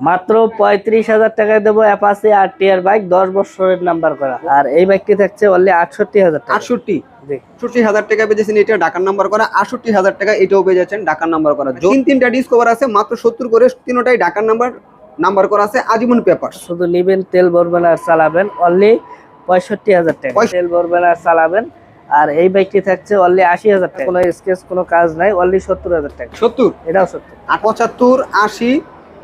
মাত্র পঁয়ত্রিশ হাজার টাকায় দেবো অ্যাপাসি আর টিয়ার বাইক দশ বছরের নাম্বার করা। আর এই বাইকটি থাকছে অনলি আটষট্টি হাজার টাকা। আটষট্টি? হাজার টাকা পেয়েছেন এটা নাম্বার করা। আটষট্টি হাজার টাকা এটাও পেয়ে যাচ্ছেন ডাকার নাম্বার করা। তিন তিনটা ডিসকভার আছে মাত্র সত্তর করে তিনটাই নাম্বার নাম্বার করা আছে আজীবন পেপার। শুধু নিবেন তেল ভরবেন আর চালাবেন অনলি পঁয়ষট্টি হাজার টাকা। তেল ভরবেন আর চালাবেন আর এই বাইকটি থাকছে অনলি আশি হাজার টাকা। কোনো স্কেচ কোনো কাজ নাই অনলি সত্তর হাজার টাকা। সত্তর? এটাও সত্তর। পঁচাত্তর আশি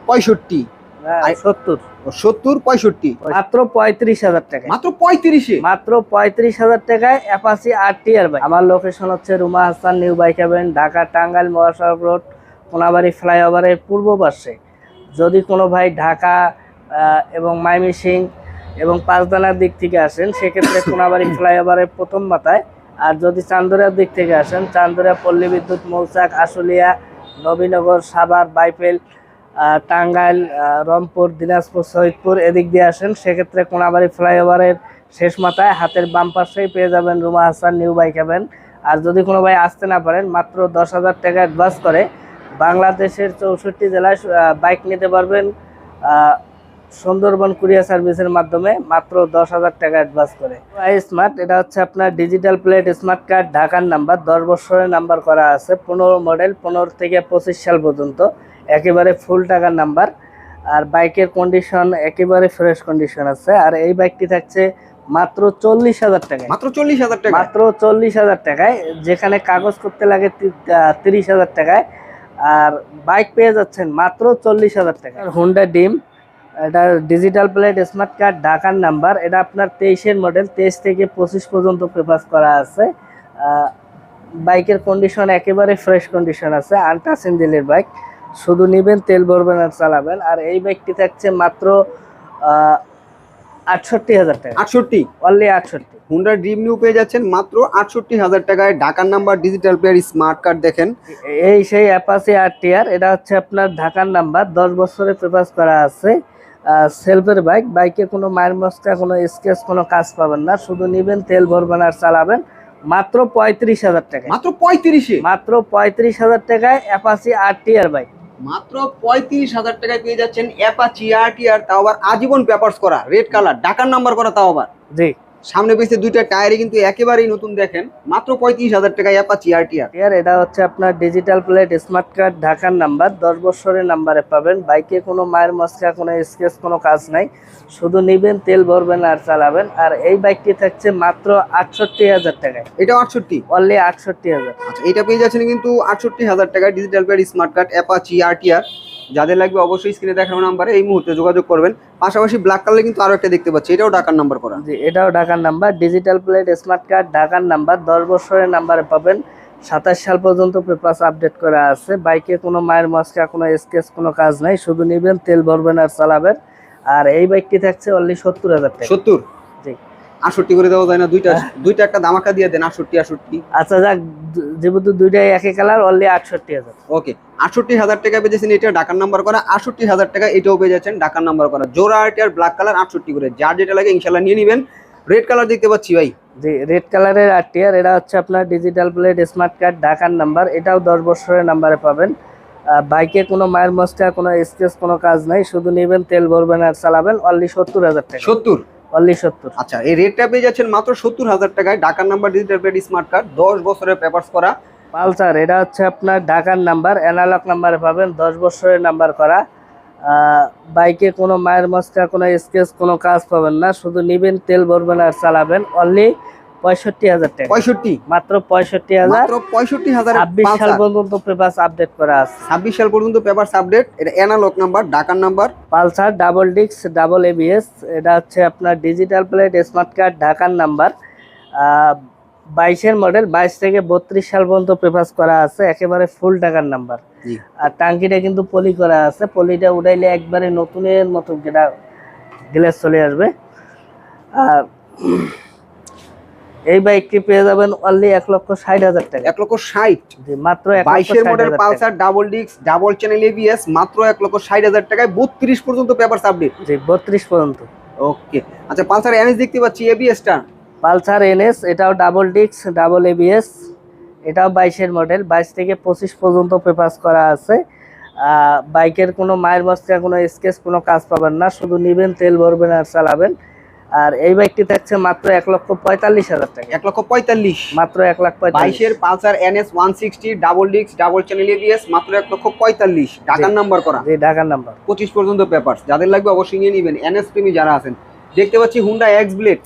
পঁয়ষট্টি। হ্যাঁ, সত্তর। সত্তর পঁয়ষট্টি। মাত্র পঁয়ত্রিশ হাজার টাকা মাত্র পঁয়ত্রিশে? মাত্র পঁয়ত্রিশ হাজার টাকায় অ্যাপাসি আর টিয়ার বাইক আমার লোকেশন হচ্ছে Ruma Hasan new bike haven Dhaka Tangail মহাসড়ক রোড কোনাবাড়ি ফ্লাইওভারের পূর্ব পাশে। যদি কোনো ভাই ঢাকা এবং মাইমিসিং এবং পাঁচদানার দিক থেকে আসেন সেক্ষেত্রে কোনাবাড়ি ফ্লাইওভারের প্রথম মাথায়। আর যদি চান্দুরিয়ার দিক থেকে আসেন চান্দুরিয়া পল্লী বিদ্যুৎ মৌচাক আশুলিয়া নবীনগর সাভার বাইফেল আহ, টাঙ্গাইল রংপুর, দিনাজপুর শহীদপুর এদিক দিয়ে আসেন। সেক্ষেত্রে কোনাবাড়ি ফ্লাইওভারের শেষ মাথায় হাতের বাম পাশেই পেয়ে যাবেন Ruma Hasan, new bike haven আর যদি কোনো ভাই আসতে না পারেন, মাত্র দশ হাজার টাকা অ্যাডভান্স করে বাংলাদেশের চৌষট্টি জেলায় বাইক নিতে পারবেন সুন্দরবন কুরিয়ার সার্ভিসের মাধ্যমে মাত্র দশ হাজার টাকা অ্যাডভান্স করে। স্মার্ট এটা হচ্ছে আপনার ডিজিটাল প্লেট স্মার্ট কার্ড ঢাকার নাম্বার দশ বছরের নাম্বার করা আছে, পনেরো মডেল পনেরো থেকে পঁচিশ সাল পর্যন্ত। একেবারে ফুল টাকার নাম্বার আর বাইকের কন্ডিশন একেবারে ফ্রেশ কন্ডিশন আছে। আর এই বাইকটি থাকছে মাত্র চল্লিশ হাজার টাকা মাত্র চল্লিশ হাজার টাকা মাত্র চল্লিশ হাজার টাকায়। যেখানে কাগজ করতে লাগে তিরিশ হাজার টাকায়। আর বাইক পেয়ে যাচ্ছেন মাত্র চল্লিশ হাজার টাকা হুন্ডা ডিম এটা ডিজিটাল প্লেট স্মার্ট কার্ড ঢাকার নাম্বার এটা আপনার তেইশের মডেল তেইশ থেকে পঁচিশ পর্যন্ত পেপাস করা আছে। বাইকের কন্ডিশন একেবারে ফ্রেশ কন্ডিশন আছে। আলট্রা সিন্দিলের বাইক শুধু নেবেন তেল ভরবেন আর চালাবেন। আর এই বাইকটি থাকছে মাত্র আটষট্টি হাজার টাকা। আটষট্টি? অনলি আটষট্টি। হুন্ডা ড্রিম নিউ পেয়ে যাচ্ছেন মাত্র আটষট্টি হাজার টাকায়। ডাকার number digital player smart card দেখেন। এই সেই অ্যাপাসি আর টিয়ার এটা হচ্ছে আপনার ঢাকার নাম্বার। দশ বছরের করা আছে। সেলফের বাইক বাইকে কোনো মায়ের মস্কা কোনো স্কেচ কোনো কাজ পাবেন না। শুধু নিবেন তেল ভরবেন আর চালাবেন। মাত্র পঁয়ত্রিশ হাজার টাকা মাত্র পঁয়ত্রিশে? মাত্র পঁয়ত্রিশ হাজার টাকায় অ্যাপাসি আর টিয়ার বাইক মাত্র পঁয়ত্রিশ হাজার টাকায় পেয়ে যাচ্ছেন অ্যাপাচি আর টি আর তাও আবার আজীবন পেপার্স করা রেড কালার ডাকার নাম্বার করা তাও আবার জি। সামনে পেছনে দুইটা টায়ারে কিন্তু একেবারেই নতুন দেখেন। মাত্র পঁয়ত্রিশ হাজার টাকায় অ্যাপাচি আরটিআর টিয়ার এটা হচ্ছে আপনার ডিজিটাল প্লেট স্মার্ট কার্ড ঢাকার নাম্বার দশ বছরের নাম্বারে পাবেন। বাইকে কোনো মায়ের মস্কা কোনো স্কেচ কোনো কাজ নাই। শুধু নিবেন তেল ভরবেন আর চালাবেন। আর এই বাইকটি থাকছে মাত্র আটষট্টি হাজার টাকায়। এটা আটষট্টি? অনলি আটষট্টি হাজার। আচ্ছা এটা পেয়ে যাচ্ছেন কিন্তু আটষট্টি হাজার টাকায় digital plate smart card Apache RTR যাদের লাগবে অবশ্যই স্ক্রিনে দেখানো নাম্বারে এই মুহূর্তে যোগাযোগ করবেন। পাশাপাশি ব্ল্যাক কালার কিন্তু আরও একটা দেখতে পাচ্ছি এটাও ডাকার নাম্বার করা। জি এটাও ঢাকার number digital plate smart card ঢাকার নাম্বার দশ বছরের নাম্বারে পাবেন। সাতাশ সাল পর্যন্ত পেপার আপডেট করা আছে। বাইকে কোনো মায়ের মস্কা কোনো স্কেচ কোনো কাজ নাই শুধু নিবেন তেল ভরবেন আর চালাবেন। আর এই বাইকটি থাকছে অনলি সত্তর হাজার টাকা। সত্তর? আটষট্টি করে দেওয়া যায় না দুইটা দুইটা একটা দামাকা দিয়ে দেন আটষট্টি আটষট্টি। আচ্ছা যাক যেহেতু দুইটাই একই কালার অনলি আটষট্টি হাজার। ওকে আটষট্টি হাজার টাকা পেয়েছেন এটা ডাকার নাম্বার করা আটষট্টি হাজার টাকা এটাও পেয়ে যাচ্ছেন ডাকার নাম্বার করা। জোড়া আর্টিয়ার ব্ল্যাক কালার আটষট্টি করে। যার যেটা লাগে ইনশাল্লাহ নিয়ে নেবেন। রেড কালার দেখতে পাচ্ছি ভাই। জি রেড কালারের আরটিআর এটা হচ্ছে আপনার ডিজিটাল প্লেট স্মার্ট কার্ড ঢাকার নাম্বার এটাও দশ বছরের নাম্বারে পাবেন। বাইকে কোনো মায়ের মস্কা কোনো স্কেচ কোনো কাজ নাই। শুধু নেবেন তেল ভরবেন আর চালাবেন অনলি সত্তর হাজার টাকা। সত্তর? অনলি সত্তর। আচ্ছা এই রেটটা পেয়ে যাচ্ছেন মাত্র সত্তর হাজার টাকায় ডাকার number digital plate smart card দশ বছরের পেপার্স করা। পালসার এটা হচ্ছে আপনার ঢাকার নাম্বার অ্যানালগ নাম্বারে পাবেন দশ বছরের নাম্বার করা। বাইকে কোনো মায়ের মস্কা কোনো স্কেচ কোনো কাজ পাবেন না শুধু নিবেন তেল ভরবেন আর চালাবেন। অনলি পঁয়ষট্টি হাজার টাকা। পঁয়ষট্টি? মাত্র পঁয়ষট্টি হাজার। মাত্র পঁয়ষট্টি হাজার ছাব্বিশ সাল পর্যন্ত পেপার আপডেট করা আছে। ছাব্বিশ সাল পর্যন্ত পেপার্স আপডেট এটা অ্যানালগ নাম্বার ডাকার নাম্বার পালসার ডাবল ডিক্স ডাবল এবিএস এটা হচ্ছে আপনার ডিজিটাল প্লেট স্মার্ট কার্ড ঢাকার নাম্বার বাইশের মডেল বাইশ থেকে বত্রিশ সাল পর্যন্ত পেপাস করা আছে। একেবারে ফুল টাকার নাম্বার আর টাঙ্কিটা কিন্তু পলি করা আছে। পলিটা উঠাইলে একবারে নতুনের মতো গ্লাস চলে আসবে। আর এই বাইকটি পেয়ে যাবেন অনলি এক লক্ষ ষাট হাজার টাকা। এক লক্ষ ষাট। মাত্র বাইশের model Pulsar double disc double channel ABS মাত্র এক লক্ষ ষাট হাজার টাকায় বত্রিশ পর্যন্ত পেপার আপডেট জি বত্রিশ পর্যন্ত। ওকে। আচ্ছা পালসার এনএস দেখতে পাচ্ছি এবিএসটা পালসার এনএস এটাও ডাবল ডিক্স ডাবল এবিএস এটাও বাইশের মডেল বাইশ থেকে পঁচিশ পর্যন্ত পেপাস করা আছে। বাইকের কোনো মায়ের মস্কা কোনো স্কেচ কোনো কাজ পাবেন না শুধু নিবেন তেল ভরবেন আর চালাবেন। আর এই বাইকটি থাকছে মাত্র এক লক্ষ পঁয়তাল্লিশ হাজার টাকা। এক লক্ষ পঁয়তাল্লিশ। মাত্র এক লাখ বাইশের Pulsar NS one sixty double disc double channel ABS মাত্র এক লক্ষ পঁয়তাল্লিশ। ঢাকার নাম্বার করা। জি ঢাকার নাম্বার। পঁচিশ পর্যন্ত পেপার যাদের লাগবে অবশ্যই নিয়ে নেবেন। এনএস প্রেমী যারা আছেন। দেখতে পাচ্ছি হুন্ডা এক্স ব্লেড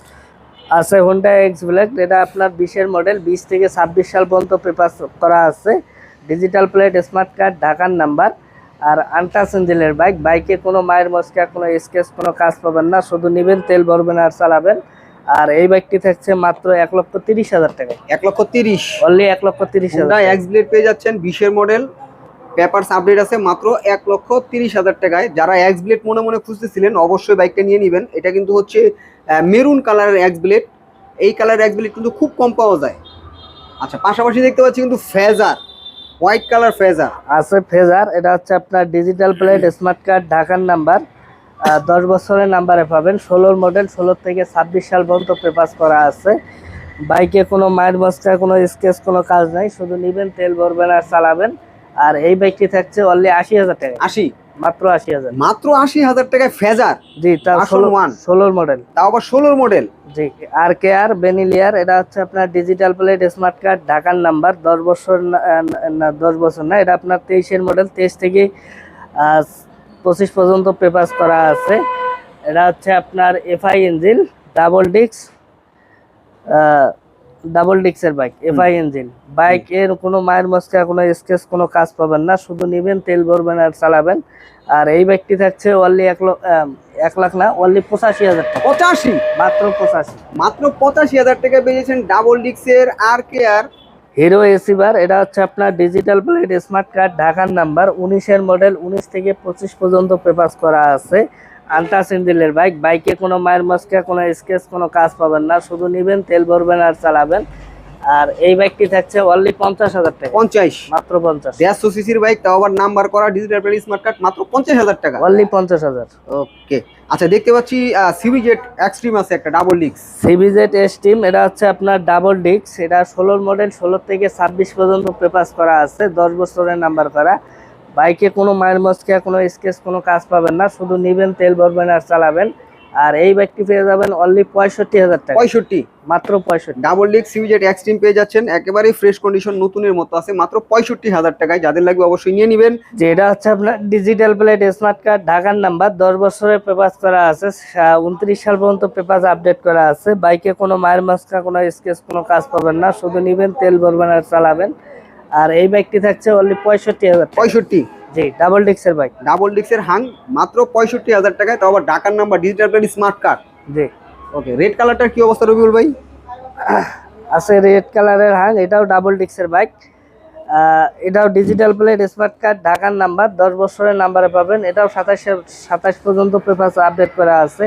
আছে হোন্ডা এক্স ব্ল্যাক এটা আপনার বিশের মডেল বিশ থেকে ছাব্বিশ সাল পর্যন্ত পেপার করা আছে। ডিজিটাল প্লেট স্মার্ট কার্ড ঢাকার নাম্বার। আর ইঞ্জিনের বাইক বাইকে কোনো মায়ের মস্কা কোনো স্কেচ কোনো কাজ পাবেন না শুধু নেবেন তেল ভরবেন আর চালাবেন। আর এই বাইকটি থাকছে মাত্র এক লক্ষ তিরিশ হাজার টাকায় এক লক্ষ তিরিশ। অনলি এক লক্ষ তিরিশ হাজার টাকা। এক্স ব্লেড পেয়ে যাচ্ছেন বিশের মডেল পেপারস আপডেট আছে মাত্র এক লক্ষ তিরিশ হাজার টাকায়। যারা এক্স ব্লেড মনে মনে খুঁজতেছিলেন অবশ্যই বাইকটা নিয়ে নেবেন। এটা কিন্তু হচ্ছে মেরুন কালারের এক্স ব্লেড এই কালারের এক্স ব্লেড কিন্তু খুব কম পাওয়া যায়। আচ্ছা পাশাপাশি দেখতে পাচ্ছি কিন্তু ফেজার হোয়াইট কালার ফেজার আছে ফেজার এটা হচ্ছে আপনার ডিজিটাল প্লেট স্মার্ট কার্ড ঢাকার নাম্বার দশ বছরের নাম্বারে পাবেন। ষোলোর মডেল ষোলো থেকে ছাব্বিশ সাল পর্যন্ত পেপাস করা আছে। বাইকে কোনো মায়ের বস্তা কোনো স্কেচ কোনো কাজ নাই। শুধু নিবেন তেল ভরবেন আর চালাবেন। আর এই বাইকটি থাকছে অনলি আশি হাজার টাকা। আশি? মাত্র আশি হাজার। মাত্র আশি হাজার টাকায় ফেজার জি তার ষোলো one। ষোলোর মডেল তাও আবার ষোলোর মডেল জি আর কে আর বেনিলিয়ার এটা হচ্ছে আপনার ডিজিটাল প্লেট স্মার্ট কার্ড ঢাকার নাম্বার দশ বছর না- দশ বছর না এটা আপনার তেইশের মডেল তেইশ থেকে পঁচিশ পর্যন্ত পেপাস করা আছে। এটা হচ্ছে আপনার এফআই ইঞ্জিন ডাবল ডিক্স ডাবল ডিক্সের বাইক এফআই ইঞ্জিন বাইক এর কোনো মায়ের মস্কা কোনো স্কেচ কোনো কাজ পাবেন না। শুধু নিবেন তেল ভরবেন আর চালাবেন। আর এই বাইকটি থাকছে অনলি এক লাখ এক লাখ না অনলি পঁচাশি হাজার টাকা। পঁচাশি? মাত্র পঁচাশি। মাত্র পঁচাশি হাজার টাকা পেয়েছেন ডাবল ডিক্সের আর কে আর হিরো এসিবার এটা হচ্ছে আপনার ডিজিটাল প্লেট স্মার্ট কার্ড ঢাকার নাম্বার উনিশের মডেল উনিশ থেকে পঁচিশ পর্যন্ত পেপাস করা আছে। আন্টাস ইঞ্জিনের বাইক বাইকে কোনো মায়ের মস্কা কোনো স্কেচ কোনো কাজ পাবেন না। শুধু নিবেন তেল ভরবেন আর চালাবেন। আর এই বাইকটি থাকছে অনলি পঞ্চাশ হাজার টাকা। পঞ্চাশ। মাত্র পঞ্চাশ। দেড়শো সিসির বাইক তাও আবার নাম্বার করা ডিজিটাল প্লেট স্মার্ট কার্ড মাত্র পঞ্চাশ হাজার টাকা। অনলি পঞ্চাশ হাজার। ওকে। আচ্ছা দেখতে পাচ্ছি সিভি জেট এক্সট্রিম আছে একটা ডাবল ডিক্স সিবিজেড এস টিম এটা হচ্ছে আপনার ডাবল ডিক্স এটা ষোলোর মডেল ষোলো থেকে ছাব্বিশ পর্যন্ত পেপাস করা আছে দশ বছরের নাম্বার করা। বাইকে কোনো মায়ের মস্কা কোনো স্কেচ কোনো কাজ পাবেন না। শুধু নিবেন তেল ভরবেন আর চালাবেন। আর এই বাইকটি পেয়ে যাবেন অনলি পঁয়ষট্টি হাজার টাকা। পঁয়ষট্টি? মাত্র পঁয়ষট্টি। ডাবল ডিক্স সিভি জেট এক্সট্রিম পেয়ে যাচ্ছেন। একেবারেই ফ্রেশ কন্ডিশন নতুনের মতো আছে। মাত্র পঁয়ষট্টি হাজার টাকায় যাদের লাগবে অবশ্যই নিয়ে নেবেন। যে এটা হচ্ছে আপনার ডিজিটাল প্লেট স্মার্ট কার্ড ঢাকার নাম্বার দশ বছরের পেপাস করা আছে। উনত্রিশ সাল পর্যন্ত পেপাস আপডেট করা আছে। বাইকে কোনো মায়ের মাস্কা কোনো স্কেচ কোনো কাজ পাবেন না। শুধু নিবেন তেল ভরবেন আর চালাবেন। আর এই বাইকটি থাকছে অনলি পঁয়ষট্টি হাজার পঁয়ষট্টি। জি ডাবল ডিস্কের বাইক ডাবল ডিক্সের হাং মাত্র পঁয়ষট্টি হাজার টাকায়। তাও আবার ঢাকার number digital plate smart card জি। ওকে রেড কালারটার কি অবস্থা রবিউল ভাই? আছে রেড কালারের হাং এটাও ডাবল ডিস্কের বাইক এটাও ডিজিটাল প্লেট স্মার্ট কার্ড ঢাকার নাম্বার দশ বছরের নাম্বারে পাবেন। এটাও সাতাশ সাতাশ পর্যন্ত পেপার আপডেট করা আছে।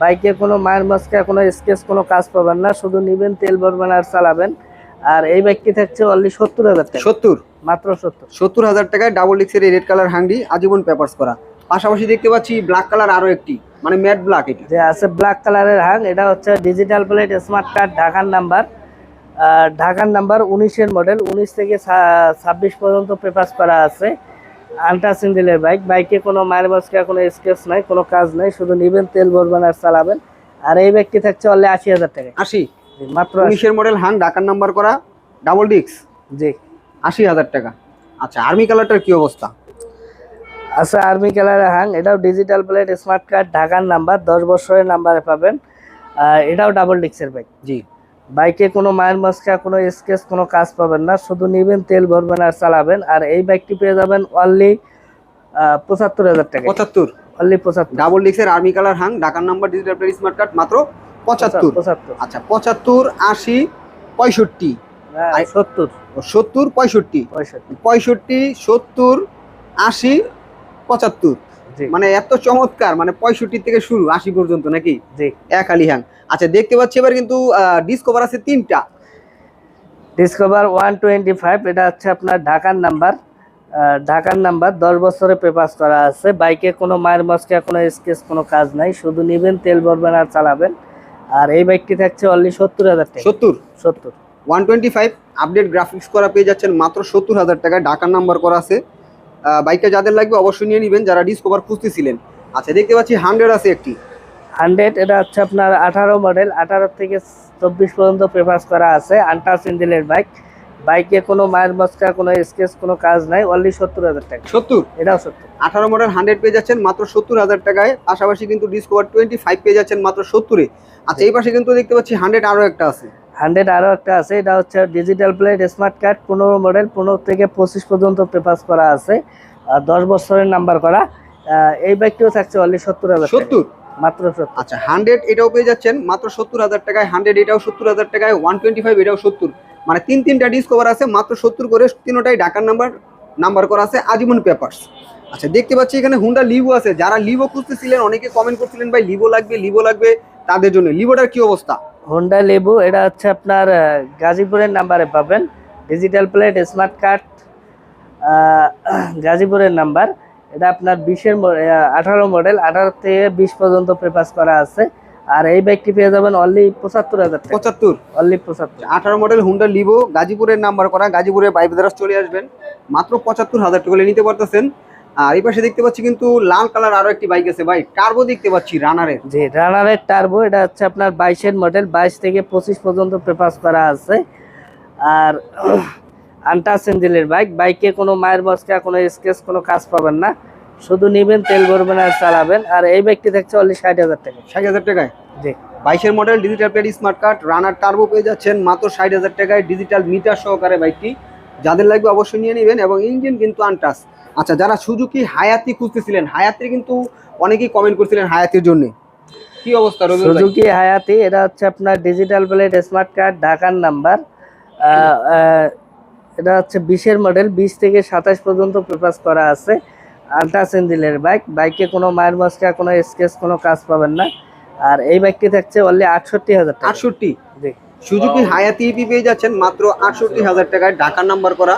বাইকে কোনো মায়ের মাস্কা কোনো স্কেচ কোনো কাজ পাবেন না। শুধু নিবেন তেল ভরবেন আর চালাবেন। আর এই বাইকটি থাকছে অনলি সত্তর হাজার টাকা। সত্তর? মাত্র সত্তর। সত্তর হাজার টাকায় ডাবল ডিক্সের রেড কালার হাংডি আজীবন পেপার্স করা। পাশাপাশি দেখতে পাচ্ছি ব্ল্যাক কালার আরও একটি মানে ম্যাট ব্ল্যাক এটি। যে আছে ব্ল্যাক কালারের হাং এটা হচ্ছে ডিজিটাল প্লেট স্মার্ট কার্ড ঢাকার নাম্বার ঢাকার নাম্বার উনিশের মডেল উনিশ থেকে ছাব্বিশ পর্যন্ত পেপাস করা আছে। আলট্রা সিঙ্গেলের বাইক বাইকে কোনো মায়ের বাসকা কোনো স্কেচ নাই কোনো কাজ নাই শুধু নিবেন তেল ভরবেন আর চালাবেন। আর এই বাইকটি থাকছে অনলি আশি হাজার টাকা আশি? মাত্র। উনিশের মডেল হাং ঢাকার নাম্বার করা ডাবল ডিক্স জি আশি হাজার টাকা। আচ্ছা আর্মি কালারটার কি অবস্থা? আচ্ছা আর্মি কালারের হাং এটাও ডিজিটাল প্লেট স্মার্ট কার্ড ঢাকার নাম্বার দশ বছরের নাম্বারে পাবেন। আর এটাও ডাবল ডিক্সের বাইক জি। বাইকে কোনো মায়ের মাস্কা কোনো স্কেচ কোনো কাজ পাবেন না শুধু নিবেন তেল ভরবেন আর চালাবেন। আর এই বাইকটি পেয়ে যাবেন অনলি পঁচাত্তর হাজার টাকা পঁচাত্তর। অনলি পঁচাত্তর। ডাবল ডিক্সের আর্মি কালার হাং ঢাকার number digital plate smart card মাত্র পঁচাত্তর। আচ্ছা পঁচাত্তর আশি পঁয়ষট্টি। হ্যাঁ, সত্তর। সত্তর পঁয়ষট্টি। পঁয়ষট্টি। সত্তর আশি পঁচাত্তর। মানে এত চমৎকার মানে পঁয়ষট্টি থেকে শুরু আশি পর্যন্ত নাকি? জি। এক আলি হ্যাং আচ্ছা দেখতে পাচ্ছি এবার কিন্তু ডিসকভার আছে তিনটা। ডিসকভার ওয়ান টোয়েন্টি ফাইভ এটা হচ্ছে আপনার ঢাকার নাম্বার। ঢাকার নাম্বার দশ বছরে পেপাস করা আছে। বাইকে কোনো মায়ের মস্কা কোনো স্কেচ কোনো কাজ নাই। শুধু নিবেন তেল ভরবেন আর চালাবেন। আর এই বাইকটি থাকছে অনলি সত্তর হাজার টাকা। সত্তর? সত্তর। One twenty five update graphics করা পেয়ে যাচ্ছেন মাত্র সত্তর হাজার টাকায় ঢাকার নাম্বার করা আছে। বাইকটা যাদের লাগবে অবশ্যই নিয়ে নেবেন যারা ডিসকভার খুঁজতেছিলেন। আচ্ছা দেখতে পাচ্ছি হান্ড্রেড আছে একটি। হান্ড্রেড এটা হচ্ছে আপনার আঠারো মডেল আঠারো থেকে চব্বিশ পর্যন্ত প্রেফার করা আছে। আন্টাস ইঞ্জিনের বাইক বাইকে কোনো মায়ের মস্কা কোনো স্কেচ কোনো কাজ নাই অনলি সত্তর হাজার টাকা। সত্তর? এটাও সত্তর। আঠারো মডেল হান্ড্রেড পেয়ে যাচ্ছেন মাত্র সত্তর হাজার টাকায়। পাশাপাশি কিন্তু ডিসকভার টোয়েন্টি ফাইভ পেয়ে যাচ্ছেন মাত্র সত্তরে। আচ্ছা এই পাশে কিন্তু দেখতে পাচ্ছি হান্ড্রেড আরও একটা আছে। হান্ড্রেড আরও একটা আছে এটা হচ্ছে ডিজিটাল প্লেট স্মার্ট কার্ড পনেরো মডেল পনেরো থেকে পঁচিশ পর্যন্ত পেপার্স করা আছে। আর দশ বছরের নাম্বার করা। এই বাইকটিও থাকছে অনলি সত্তর হাজার সত্তর? মাত্র আচ্ছা হান্ড্রেড এটাও পেয়ে যাচ্ছেন মাত্র সত্তর হাজার টাকায়। হান্ড্রেড এটাও সত্তর হাজার টাকায়। ওয়ান টোয়েন্টি ফাইভ এটাও সত্তর। মানে তিন তিনটা ডিসকভার আছে, মাত্র সত্তর করে তিনোটাই ডাকার নাম্বার নাম্বার করা আছে আজীবন পেপার্স আচ্ছা দেখতে পাচ্ছি এখানে হুন্ডা লিভো আছে। যারা লিভো খুঁজতেছিলেন, অনেকে কমেন্ট করছিলেন, ভাই লিভো লাগবে লিভো লাগবে তাদের জন্য। লিভোটার কি অবস্থা? হোন্ডা লেবু এটা হচ্ছে আপনার গাজীপুরের নাম্বারে পাবেন। ডিজিটাল প্লেট স্মার্ট কার্ড গাজীপুরের নাম্বার এটা আপনার বিশের আঠারো মডেল আঠারো থেকে বিশ পর্যন্ত পেপাস করা আছে। আর এই বাইকটি পেয়ে যাবেন অনলি পঁচাত্তর হাজার পঁচাত্তর? অনলি পঁচাত্তর। আঠারো মডেল হুন্ডা লিভো গাজীপুরের নাম্বার করা গাজীপুরের বাইক দ্বারা চলে আসবেন। মাত্র পঁচাত্তর হাজার টাকা নিতে পারতেছেন। আর এই পাশে দেখতে পাচ্ছি কিন্তু লাল কালার আরও একটি বাইক আছে ভাই টার্বো দেখতে পাচ্ছি রানারের জি রানারের টার্বো এটা হচ্ছে আপনার বাইশের মডেল বাইশ থেকে পঁচিশ পর্যন্ত পেপাস করা আছে। আর আন্টাস এঞ্জেলের বাইক বাইকে কোনো মায়ের বস্কা কোনো স্কেচ কোনো কাজ পাবেন না। শুধু নিবেন তেল ভরবেন আর চালাবেন। আর এই বাইকটি থাকছে অনলি ষাট হাজার টাকা। ষাট হাজার টাকায়? জি। বাইশের model digital plate smart card Runner Turbo পেয়ে যাচ্ছেন মাত্র ষাট হাজার টাকায় ডিজিটাল মিটার সহকারে বাইকটি। যাদের লাগবে অবশ্যই নিয়ে নেবেন এবং ইঞ্জিন কিন্তু আনটাস আচ্ছা যারা সুজুকি হায়াতি খুঁজতেছিলেন হায়াতির কিন্তু অনেকেই কমেন্ট করছিলেন হায়াতির জন্য। কি অবস্থা? সুজুকি হায়াতি এটা হচ্ছে আপনার ডিজিটাল প্লেট স্মার্ট কার্ড ঢাকার নাম্বার এটা হচ্ছে বিশের মডেল বিশ থেকে সাতাশ পর্যন্ত পেপাস করা আছে। আলট্রাস ইঞ্জিনের বাইক বাইকে কোনো মায়ের মস্কা কোনো স্কেচ কোনো কাজ পাবেন না। আর এই বাইকটি থাকছে অনলি আটষট্টি হাজার টাকা। আটষট্টি? সুজুকি হায়াতি ইপি পেয়ে যাচ্ছেন মাত্র আটষট্টি হাজার টাকায়। ঢাকার নাম্বার করা।